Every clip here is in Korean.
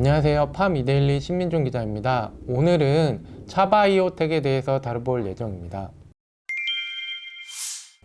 안녕하세요. 팜 이데일리 신민종 기자입니다. 오늘은 차바이오텍에 대해서 다뤄볼 예정입니다.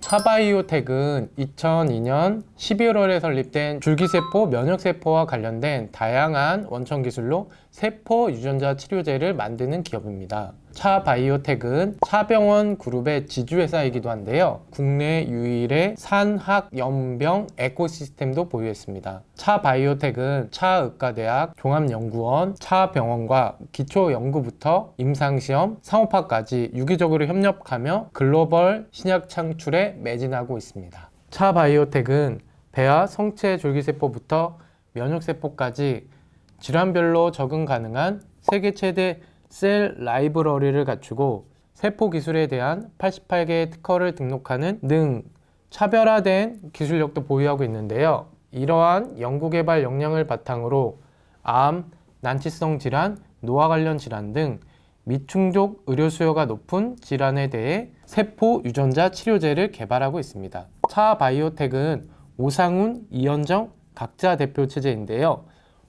차바이오텍은 2002년 11월에 설립된 줄기세포 면역세포와 관련된 다양한 원천 기술로 세포 유전자 치료제를 만드는 기업입니다. 차바이오텍은 차병원 그룹의 지주회사이기도 한데요. 국내 유일의 산학연병 에코시스템도 보유했습니다. 차바이오텍은 차의과대학 종합연구원, 차병원과 기초연구부터 임상시험, 상업화까지 유기적으로 협력하며 글로벌 신약 창출에 매진하고 있습니다. 차바이오텍은 배아 성체 줄기세포부터 면역세포까지 질환별로 적응 가능한 세계 최대 셀 라이브러리를 갖추고 세포 기술에 대한 88개의 특허를 등록하는 등 차별화된 기술력도 보유하고 있는데요. 이러한 연구개발 역량을 바탕으로 암, 난치성 질환, 노화 관련 질환 등 미충족 의료 수요가 높은 질환에 대해 세포 유전자 치료제를 개발하고 있습니다. 차 바이오텍은 오상훈, 이현정 각자 대표 체제인데요.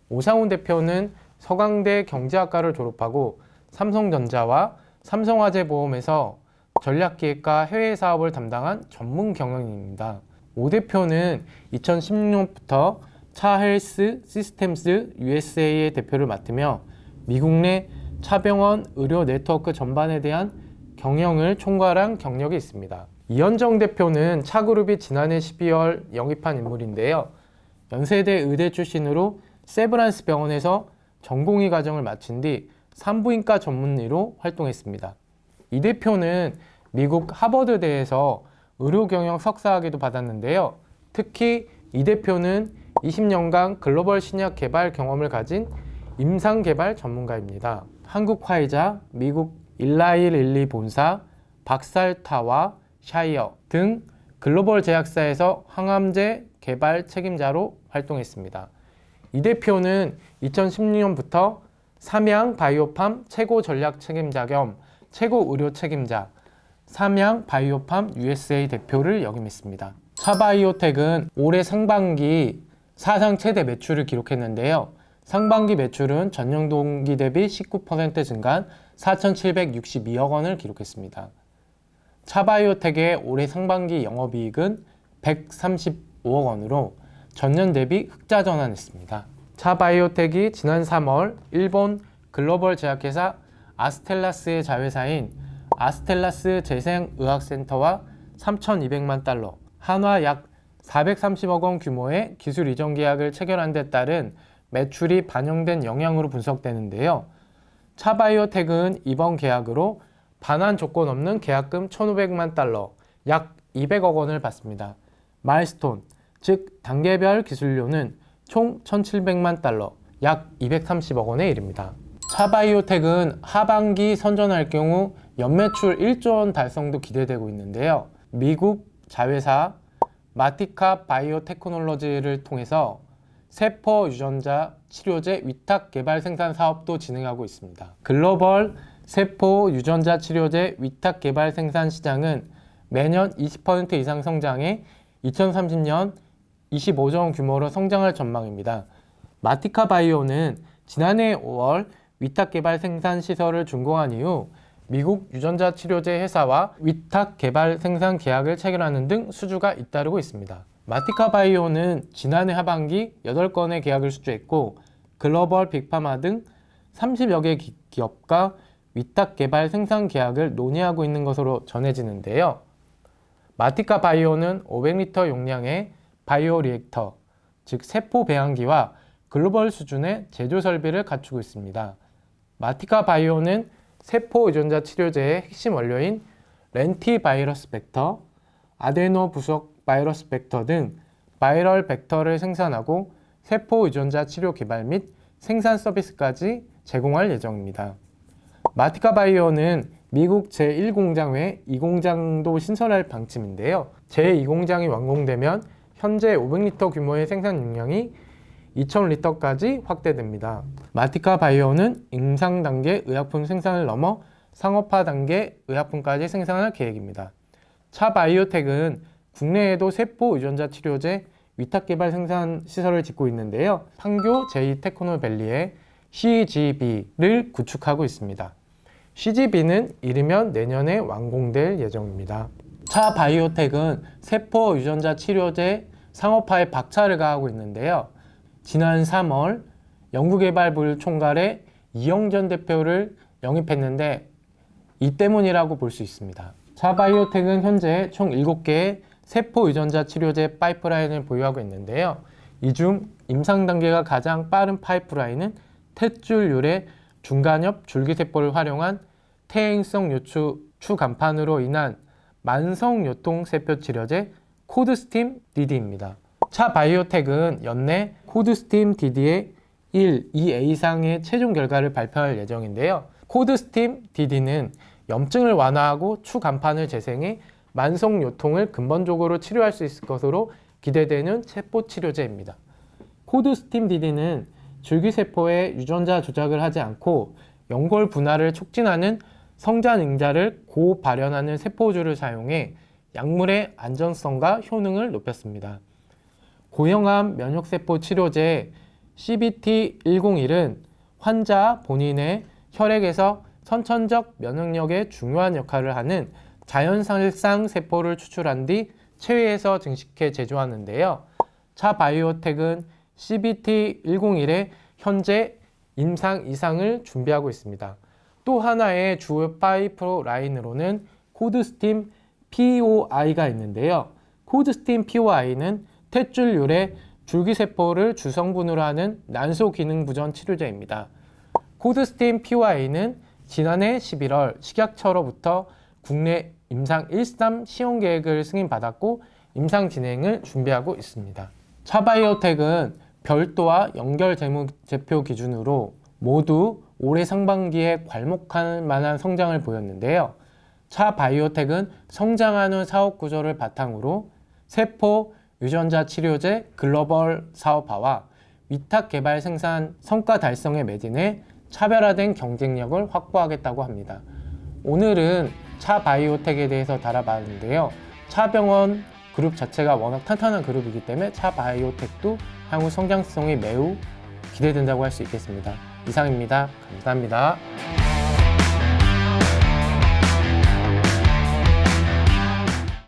오상훈 대표는 서강대 경제학과를 졸업하고 삼성전자와 삼성화재보험에서 전략기획과 해외 사업을 담당한 전문 경영인입니다. 오 대표는 2016년부터 차헬스 시스템스 USA의 대표를 맡으며 미국 내 차병원 의료 네트워크 전반에 대한 경영을 총괄한 경력이 있습니다. 이현정 대표는 차그룹이 지난해 12월 영입한 인물인데요. 연세대 의대 출신으로 세브란스 병원에서 전공의 과정을 마친 뒤 산부인과 전문의로 활동했습니다. 이 대표는 미국 하버드대에서 의료경영 석사학위도 받았는데요. 특히 이 대표는 20년간 글로벌 신약 개발 경험을 가진 임상 개발 전문가입니다. 한국 화이자, 미국 일라이 릴리 본사, 박살타와 샤이어 등 글로벌 제약사에서 항암제 개발 책임자로 활동했습니다. 이 대표는 2016년부터 삼양 바이오팜 최고 전략 책임자 겸 최고 의료 책임자, 삼양 바이오팜 USA 대표를 역임했습니다. 차바이오텍은 올해 상반기 사상 최대 매출을 기록했는데요. 상반기 매출은 전년 동기 대비 19% 증가한 4,762억 원을 기록했습니다. 차바이오텍의 올해 상반기 영업이익은 135억 원으로 전년 대비 흑자 전환했습니다. 차바이오텍이 지난 3월 일본 글로벌 제약회사 아스텔라스의 자회사인 아스텔라스 재생의학센터와 3,200만 달러, 한화 약 430억 원 규모의 기술 이전 계약을 체결한 데 따른 매출이 반영된 영향으로 분석되는데요. 차바이오텍은 이번 계약으로 반환 조건 없는 계약금 1,500만 달러, 약 200억 원을 받습니다. 마일스톤, 즉 단계별 기술료는 총 1,700만 달러, 약 230억 원에 이릅니다. 차바이오텍은 하반기 선전할 경우 연매출 1조 원 달성도 기대되고 있는데요. 미국 자회사 마티카 바이오테크놀로지를 통해서 세포 유전자 치료제 위탁 개발 생산 사업도 진행하고 있습니다. 글로벌 세포 유전자 치료제 위탁 개발 생산 시장은 매년 20% 이상 성장해 2030년 25조 원 규모로 성장할 전망입니다. 마티카 바이오는 지난해 5월 위탁 개발 생산 시설을 준공한 이후 미국 유전자 치료제 회사와 위탁 개발 생산 계약을 체결하는 등 수주가 잇따르고 있습니다. 마티카 바이오는 지난해 하반기 8건의 계약을 수주했고 글로벌 빅파마 등 30여 개 기- 기업과 위탁 개발 생산 계약을 논의하고 있는 것으로 전해지는데요. 마티카 바이오는 500리터 용량의 바이오 리액터, 즉 세포 배양기와 글로벌 수준의 제조 설비를 갖추고 있습니다. 마티카 바이오는 세포 유전자 치료제의 핵심 원료인 렌티 바이러스 벡터, 아데노 부속 바이러스 벡터 등 바이럴 벡터를 생산하고 세포 유전자 치료 개발 및 생산 서비스까지 제공할 예정입니다. 마티카 바이오는 미국 제1공장 외 2공장도 신설할 방침인데요. 제2공장이 완공되면 현재 500리터 규모의 생산 용량이 2,000리터까지 확대됩니다. 마티카 바이오는 임상 단계 의약품 생산을 넘어 상업화 단계 의약품까지 생산할 계획입니다. 차 바이오텍은 국내에도 세포 유전자 치료제 위탁 개발 생산 시설을 짓고 있는데요. 판교 제2 테크노밸리에 CGB를 구축하고 있습니다. CGB는 이르면 내년에 완공될 예정입니다. 차 바이오텍은 세포 유전자 치료제 상업화에 박차를 가하고 있는데요. 지난 3월 연구개발부를 총괄해 이영전 대표를 영입했는데 이 때문이라고 볼 수 있습니다. 차바이오텍은 현재 총 7개의 세포 유전자 치료제 파이프라인을 보유하고 있는데요. 이 중 임상 단계가 가장 빠른 파이프라인은 탯줄율의 중간엽 줄기세포를 활용한 퇴행성 요추 추간판으로 인한 만성 요통 세포 치료제 코드스팀 DD입니다. 차 바이오텍은 연내 코드스팀 DD의 1, 2A 이상의 최종 결과를 발표할 예정인데요. 코드스팀 DD는 염증을 완화하고 추간판을 재생해 만성 요통을 근본적으로 치료할 수 있을 것으로 기대되는 세포 치료제입니다. 코드스팀 DD는 줄기세포의 유전자 조작을 하지 않고 연골 분할을 촉진하는 ing자를 고발현하는 세포주를 사용해 약물의 안전성과 효능을 높였습니다. 고형암 면역세포 치료제 CBT101은 환자 본인의 혈액에서 선천적 면역력에 중요한 역할을 하는 자연살상 세포를 추출한 뒤 체외에서 증식해 제조하는데요. 차 바이오텍은 CBT101의 현재 임상 이상을 준비하고 있습니다. 또 하나의 주요 파이프 라인으로는 코드스팀 POI가 있는데요. 코드스팀 POI는 탯줄율의 줄기세포를 주성분으로 하는 난소 기능 부전 치료제입니다. 코드스팀 POI는 지난해 11월 식약처로부터 국내 임상 13 시험 계획을 승인받았고 임상 진행을 준비하고 있습니다. 차바이오텍은 별도와 연결 제표 기준으로 모두 올해 상반기에 괄목할 만한 성장을 보였는데요. 차 바이오텍은 성장하는 사업 구조를 바탕으로 세포 유전자 치료제 글로벌 사업화와 위탁 개발 생산 성과 달성에 매진해 차별화된 경쟁력을 확보하겠다고 합니다. 오늘은 차 바이오텍에 대해서 다뤄봤는데요. 차병원 그룹 자체가 워낙 탄탄한 그룹이기 때문에 차 바이오텍도 향후 성장성이 매우 기대된다고 할 수 있겠습니다. 이상입니다. 감사합니다.